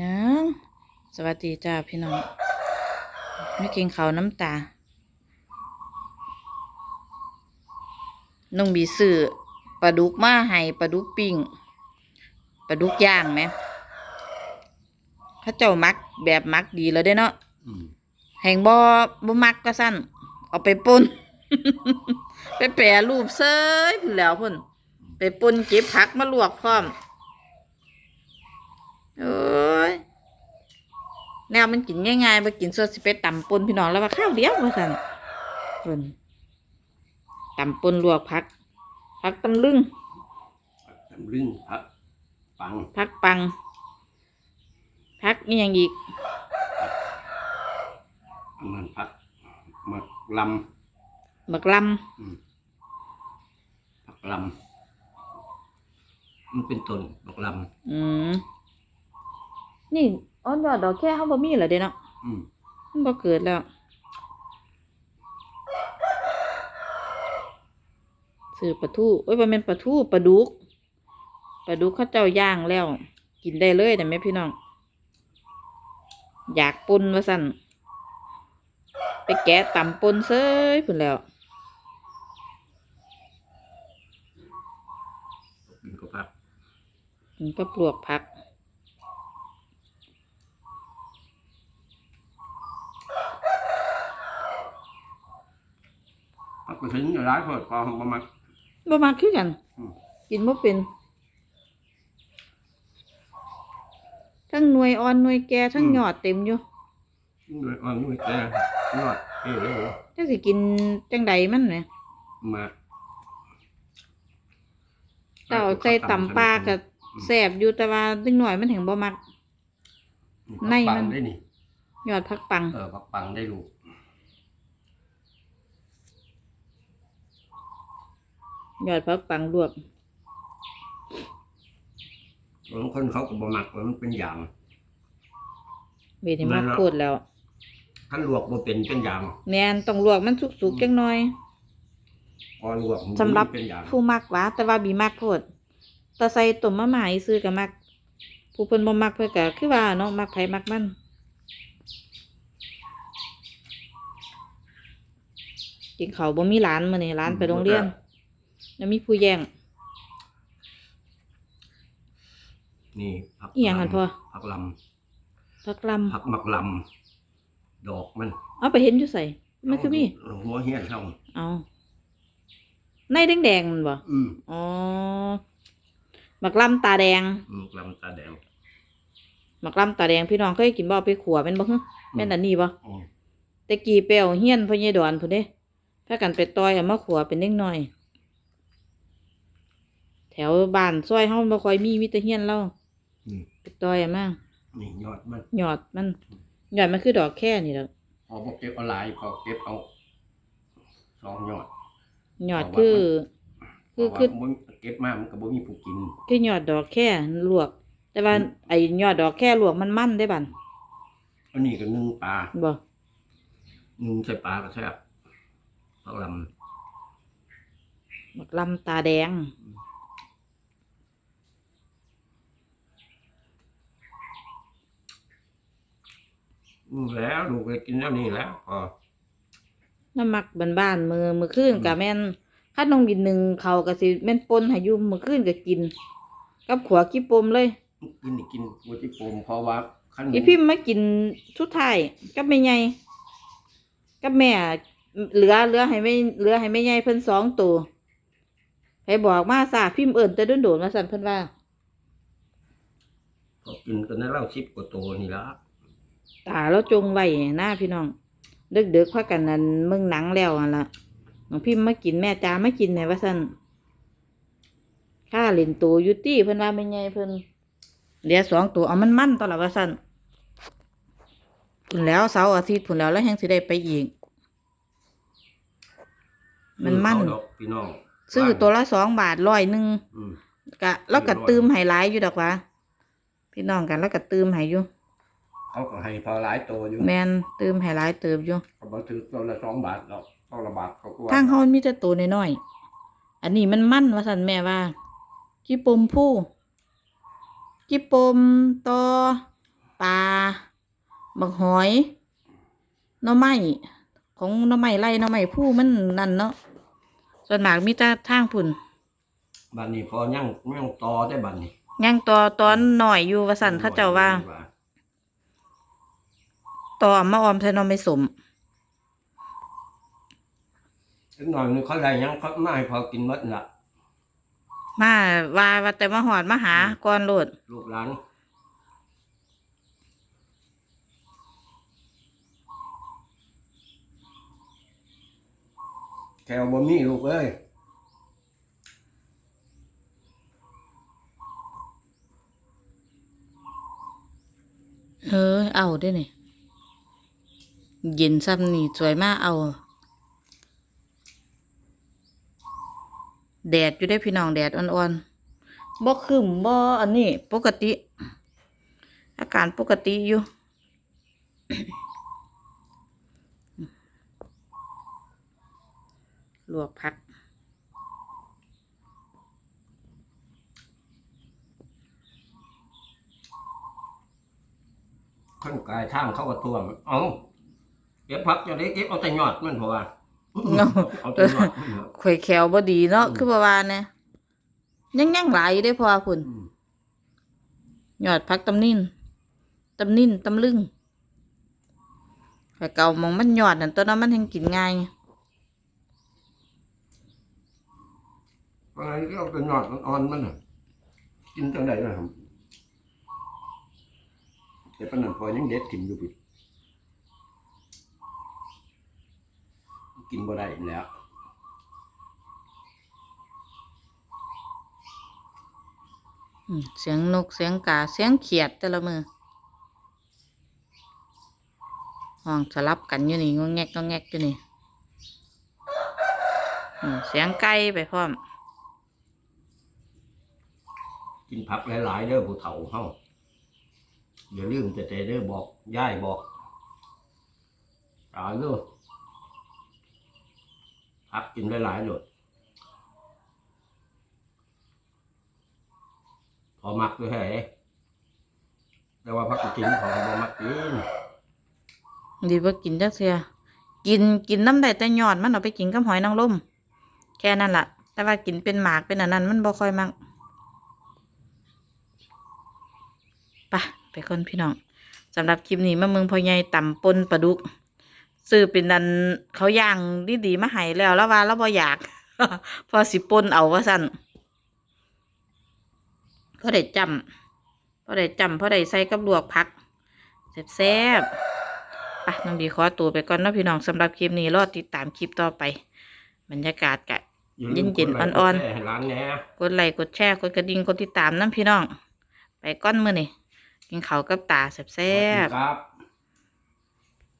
ยังสวัสดีจ้าพี่น้องไม่กินข้าวน้ำตา น้องบีซื้อปลาดุกมาให้ปลาดุกปิ้งปลาดุกย่างไหมเข้าเจ้ามักแบบมักดีแล้วเด้เนาะอืมแห่งบ่บ่มักก็สั้นเอาไปป่นไปแปรรูปเซยพุ่นแหล้วพุ่นไปป่นเก็บผักมาลวกพร้อม โอ้ย แนวมันกินง่ายๆไปกินสดสิไปตำป่นพี่น้องแล้วว่าข้าวเดียวว่าสั่นพุ่นตำป่นลวกผักผักตำลึงตำลึงพักปังผักปังผักนี่ยังอีกอันนั้นพักมักลบักลำอืมพักลำมันเป็นต้นบักลำอืมนี่ อ้อนยอดดอกแค่เขาบ่มีเหรอเด้เนาะำอืมมันบ่เกิดแล้ว ซื้อปลาทูเอ้ยบ่แม่นปลาทูปลาดุกปลาดุกเขาเจ้าย่างแล้ว กินได้เลยแต่แม่พี่น้อง อยากปนว่าสั่นไปแกะตำปนเซ้ยพุ่นแล้ว กินก็พัก มันก็ปลวกผัก พักไปถึงร้ายพอพอของประมาณ บ่มาคือกัน อืม กินบ่เป็น ทั้งหน่วยอ่อนหน่วยแก่ทั้งยอดเต็มอยู่ด้วยอ่อนด้วยแก่ยอดเอ๋เลยจักสิกินจังใดมันแหมมาถ้าเอาใส่ตำปลาก็แซ่บอยู่แต่ว่าดึงหน่อยมันถึงบ่มัก ในในมัมัน นได้นี่ยอดผักปัง เออพักปังได้ลูก ยอดผักปังลวกบางคนเขาก็บ่มักว่ามันเป็นอย่างเวทีมักนั่นล่ะโคตรแล้วท่านลวกบ่เป็นเป็นอย่างแม่นต้องลวกมันสุกๆจังหน่อยพอลวกมันสำหรับเป็นอย่างผู้มักหวาแต่ว่าบีมักโพดแต่ใส่ต้มมะหม่าอีซื้อก็มัก ผู้เพิ่นบ่มักเพิ่นก็คือว่าเนาะมักไผมักมันกินข้าวบ่มีหลานมื้อนี้หลานไปโรงเรียน แล้วมีผู้แย่ง นี่ผักอีหยังหั่นพ่อ ผักลผักลำำผักหมักลำดอกมันเอาไปเห็นอยู่ใส่มันคือมีเอาหัวเหี้ยนช่องเอาในแดงๆมันบ่อืมอ๋อหมักลำตาแดงหมักลำตาแดงหมักลำตาแดงพี่น้องเคยกินบ่เอาไปขัวเป็นบ่ฮึแม่นอันนี้บ่อืมแต่กี้ไปเอาเฮียนพ่อใหญ่ดอนพุ่นเด้พากันไปต่อยเอามาขัวเป็นเล็กน้อย แถวบ้านซอยเฮาบ่ค่อยมีมีแต่เฮียนเรานี่ ไปต่อยเอามานี่ยอดมันยอดมันยอดมันคือดอกแค่นี่แหละพอบอกเก็บเอาหลายพอเก็บเอาสองยอดยอดคือคือ เพคือราะว่ามันเก็บมามันก็บ่มีผู้กินคือยอดดอกแค่ลวก แต่ว่าไอ้ยอดดอกแค่ลวกมันมันได้บัดอันนี้ก็นึ่งปลาบ่นึ่งใส่ปลาก็แซ่บผักลหมักลำตาแดงำอืมแล้วลูกก็กินแล้วนี่แล้วพอน้ำมักบ้านๆมือมือคืนกับแม่นคัดน้องบินหนึ่งเขาก็สิแม่นปนให้อยู่มือคืนก็กิน กับขวากี้ปมเลยกินนี่กินบัวที่โปมเพราะว่าขั้นอีพิมพ์มากินชุดไทายกับแม่ใหญ่กับแม่เหลือเหลือให้ไม่เหลือให้แม่ใหญ่เพิ่นสองตัวให้บอกมาซาพิมพ์เอิ่นแต่โดนๆมาสั่นเพิ่นว่าพอกินกันในเล่าชิบกว่าโตนี่ละ ตาเราจงไว้หน้าพี่น้องเดึกๆพากันนั่นมึงหนังแล้วอะล่ะน้องพิมพ์มากินแม่จ้ามากินไหนว่าสั่นข้าเล่นตัวอยุตี้เพิ่นว่าไม่ไงเพิ่นเหลือสองตัวเอามันมั่นตอนละว่าสั่นพุ่นแล้วเสาร์อาทิตย์พุ่นแล้วแล้วแฮงสิได้ไปอีก มันมั่น เอาดอกพี่น้องซื้อตัวละสองบาทร้อยหนึ่งอืม กะแล้วก็ตืมให้หลายอยู่ดอกวะพี่น้องกันแล้วก็ตืมให้อยู่ เขาก็ให้พอหลายโตอยู่แมนตืมให้หลายเติบอยู่เขาบอกถือตัวละสองบาทดอกตัวละบาทเขาก็ว่าทางเฮามีแต่ตัวน้อยๆอันนี้มันมั่นว่าสันแม่ว่ากี่ปมผู้กี่ปมต่อปลาบักหอยหน่อไม้ของหน่อไม้ไร่หน่อไม้ผู้มันนั่นเนาะส่วนมากมีแต่ทางพุ่นบัดนี้พอยังยังต่อได้บัดนี้ยังต่อตอนหน่อยอยู่ว่าสั่นเขาเจ้าว่า ต่อเอามาออมใส่หน่อไม้สมอีกหน่อยนึงเขาได้ยังเขาไม่ให้พอกินหมดละมาว่าว่าแต่มาหอดมาหาก่อนโลดลูกหลานแถวบ่มีลูกเอ้ยเออเอาได้นี่ เย็นซ้ำนี่สวยมากเอา แดดอยู่ได้พี่น้องแดดอ่อนๆบ่คืมบ่อันนี้ ปกติ อาการปกติอยู่ลวกผักคนกายทางเข้าก็ทวงเอา เก็บผักจะได้เก็บเอาแต่ยอดมันเพราะว่าเนาะเอาแต่ยอดมันเถอะข่อยแขวบ่ดีเนาะอืมคือบ่ว่าแน่ยังยังหลายอยู่เด้อพ่อพุ่นอืมยอดพักตำนินตำนินตำลึงข่อยเก่ามองมันยอดนั่นตัวนั้นมันแห่งกินง่ายเพราะงั้นก็เอาแต่ยอดอ่อนๆมันน่ะกินจังไดล่ะครับแต่ปานนั้นพอยังเด็ดกินอยู่พี่ กินบ่ได้แล้วอืมเสียงนกเสียงกาเสียงเขียดแต่ละมือห้องสลับกันอยู่นี่งอแงกงอแงกอยู่นี่อืมเสียงไก่ไปพร้อม กินผักหลายๆเด้อผู้เฒ่าเฮาอย่าลืมแต่แต่เด้อบอกย่ายบอกตายเด้อ ผักกินหลายๆโลดพอมักด้วยแฮ่แต่ว่าพักกินพอบ่มักกินดีว่ากินจักเสียกินกินน้ำได้แต่ยอดมันเอาไปกินกับหอยนางรมแค่นั้นล่ะ แต่ว่ากินเป็นหมากเป็นอันนั้นมันบ่ค่อยมักไปไปคนพี่น้องสำหรับคลิปนี้มาเมืองพ่อใหญ่ต่ำปนปลาดุก ซื้อเป็นนันเขาย่างดีๆมาให้แล้วแล้วว่าแล้วบ่อยาก พอสิปนเอาว่าสั่นพอได้จำพอได้จำพอได้ใส่กับลวกผักแซ่บๆไปน้องดีขอตัวไปก่อนเนาะพี่น้องสำหรับคลิปนี้รอติดตามคลิปต่อไป บรรยากาศกะอย่าลืมเย็นๆกดไลค์อ่อนๆกดแชร์ให้ร้านแหน่กดไลค์กดแชร์กดกระดิ่งกดติดตามน้ำพี่น้อง ไปก้อนมือนี่กินเขาวกับตาแซ่สวัสบดีครับ